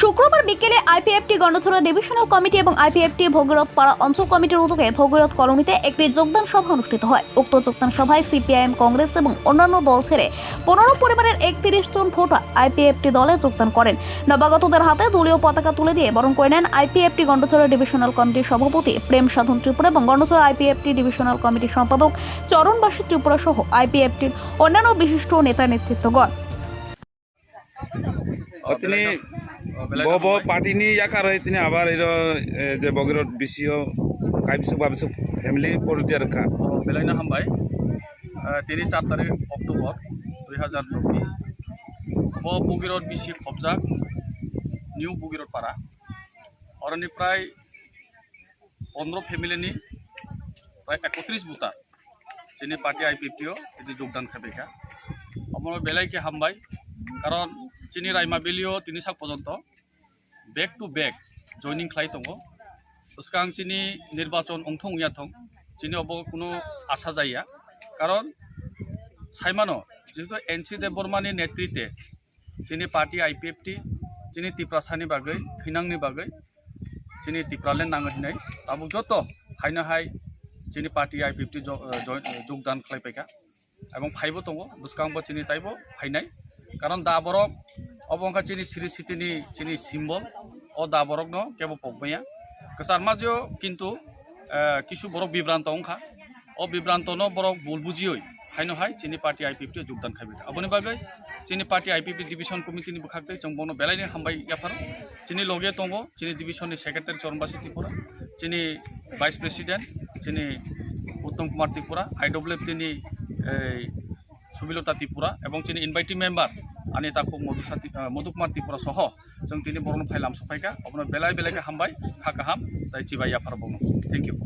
শুক্রবার বিকেলে IPFT Gandacherra divisional committee এবং আইপিএফটি ভগীরথ পাড়া অঞ্চল কমিটির উদ্যোগে ভগীরথ কলোনিতে একটি যোগদান সভা অনুষ্ঠিত হয়। উক্ত যোগদান সভায় সিপিআইএম, কংগ্রেস এবং অন্যান্য দল ছেড়ে পনেরো পরিবারের একত্রিশ জন ভোটার আইপিএফটি দলে যোগদান করেন। নবাগতদের হাতে দলীয় পতাকা তুলে দিয়ে বরণ করে নেন আইপিএফটি গন্ডছড়া ডিভিশনাল কমিটির সভাপতি প্রেম সাধন ত্রিপুরা এবং গন্ডছড়া আইপিএফটি ডিভিশনাল কমিটির সম্পাদক চরণবাসী ত্রিপুরা সহ আইপিএফটির অন্যান্য বিশিষ্ট নেতা নেতৃত্বগণ। বব পাটিনি ইয়াকার হইতিনি আবার এর যে বগিরত বিসিও কাইবিসু বাবিসু ফ্যামিলি পর্যায়ের কা। বেলাইনা হামবাই তিনি চার তারিখ অক্টোবর দুই হাজার চব্বিশ ব বগিরত বিসি খবজা নিউ বগিরত পাড়া অরণি প্রায় পনেরো ফ্যামিলিনি প্রায় একত্রিশ বুতা যিনি পার্টি আই পি পিও এটি যোগদান খাবে আমার বেলাইকে হামবাই কারণ চিনি রাইমাবিলিও তিনি সাক পর্যন্ত बेक टू बेक जयनिंग खाई दङ उसका आं चिनि निर्वाचन अंथं उयाथं चिनि अब कुनु आशा जाया কারণ সাইমানো যেহেতু এন সি দেববর্মানি নেতৃত্বে যিনি party I P F T যিনি টিপ্রাসানি বাগৈ থৈনাংনি বাগৈ যিনি টিপ্রালেন নাঙো হিনাই তাবো যত হাইনো হাই যিনি party I P F T যোগদান খাইপাইকা এবং ফাইবো দङ বুসকাংবো চিনি তাইবো ফাইনাই কারণ দাবরক अबंका चिनी श्री सितिनी चिनी सिम्बल अ दा बरक न केबो पगमया कसारमा जो किन्तु किसु बरक विभ्रांत अंखा अ विभ्रांत न बरक भूल बुझियो हायनो हाय चिनी पार्टी आईपीपी योगदान खाबे अबनि बागै चिनी पार्टी आईपीपी डिविजन कमिटिनि बखाखदै जों बनो बेलायनि हामबाय याफार चिनी लगे दङ चिनी डिविजननि सेक्रेटारि चरणबासि त्रिपुरा चिनी भाइस प्रेसिडेन्ट चिनी उत्तम कुमार त्रिपुरा आईडब्लिउएफटिनि সুমিলতা ত্রিপুরা এবং যিনি ইনভাইটি মেম্বার আনি তাকু মধুসা মধুকুমার ত্রিপুরা সহ जों दिनै बर'नो फाइलाम सफायखा अबनो बेलाय बेलायखौ हामबाय थाखा हाम जाय जिबाया फारबावनो थेंक इउ